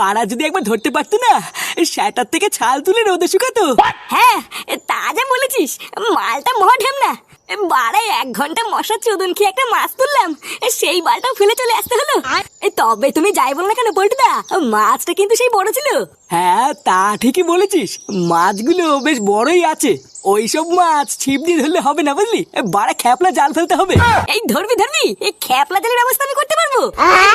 বাড়া যদি একবার ধরতে পারতো না সেটার থেকে ছাল তুলে রোদে শুকাতো। হ্যাঁ তা যা বলেছিস মালটা মহা ঢেম না বাড়ায় এক ঘণ্টা মশার চোদন খেয়ে একটা মাছ তুললাম। সেই বালটাও ফেলে চলে আসতে হলো। তবে তুমি যাই বলো না কেন পল্টুদা মাছটা কিন্তু সেই বড় ছিল। হ্যাঁ তা ঠিকই বলেছিস। মাছগুলো বেশ বড়ই আছে। ওইসব মাছ ছিপ দিয়ে ধরলে হবে না বুঝলি? বাড়া খ্যাপলা জাল ফেলতে হবে। এই ধরবি ধরবি? এই খেপলা জালের ব্যবস্থা আমি করতে পারব।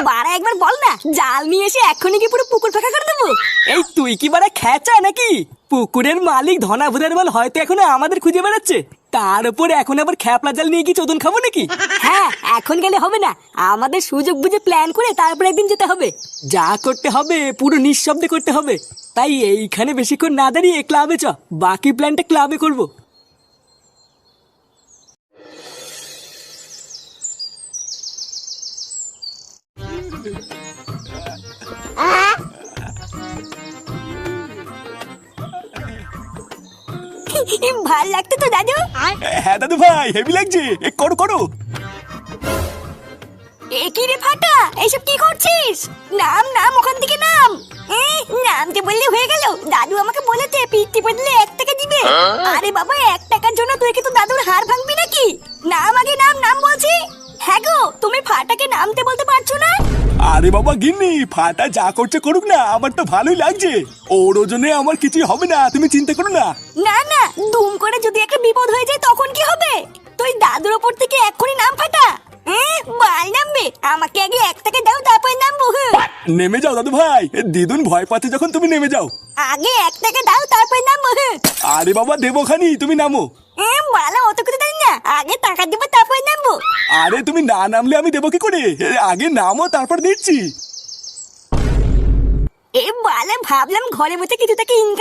বাড়া একবার বল না জাল নিয়ে এসে এক্ষুনি কি পুরো পুকুর ফাঁকা করে দেবো? এই তুই কি বাড়া খেচা নাকি? পুকুরের মালিক ধনা ভুদার বল হয়তো এখনও আমাদের খুঁজে বেড়াচ্ছে। তার উপর এখন আবার খ্যাপলা জাল নিয়ে কি চোদন খাব নাকি? হ্যাঁ এখন গেলে হবে না। আমাদের সুযোগ বুঝে প্ল্যান করে তারপর একদিন যেতে হবে। যা করতে হবে পুরো নিঃশব্দে করতে হবে। তাই এইখানে বেশিক্ষণ না দাঁড়িয়ে ক্লাবে চ। বাকি প্ল্যানটা ক্লাবে করব। ভালো লাগতো তো দাদু। হ্যাঁ দাদু ভাই হেভি লাগছে। করো করো। এ কি রে ফাটা? এইসব কি করছিস? নাম নাম ওখান থেকে নাম। নামতে বললে হয়ে গেল। দাদু আমাকে বলেছে পিঠে বদলে এক টাকা দিবে। আরে বাবা এক টাকার জন্য তুই কি তো দাদুর হাড় ভাঙবি নাকি? নাম আগে নাম নাম বলছি। হ্যাঁ গো তুমি ফাটাকে নামতে বলতে পারছ না? আরে বাবা গিন্নি ফাটা যা করছে করুক না আমার তো ভালোই লাগছে। ওর ওজনে আমার কিছু হবে না তুমি চিন্তা করো না। না না দুম করে যদি একটা বিপদ হয়ে যায় তখন কি হবে? তুই দাদুর ওপর থেকে এক্ষুনি নাম ফাটা। বাল নামবে। আমাকে আগে এক টাকা দাও তারপরে নামবো। নেমে যাও দাদু ভাই। দিদুন ভয় পাচ্ছে যখন তুমি নেমে যাও। আগে এক টাকা দাও তারপরে নামবো। আরে বাবা দেবো খানি তুমি নামো। বালা অত কিছু আগে টাকা দিব তারপর নামবো। আরে তুমি না নামলে আমি দেবো কি করে? আগে নামো তারপর দিচ্ছি। এ বালা ভাবলাম ঘরে বসে কিছু থেকে ইনকাম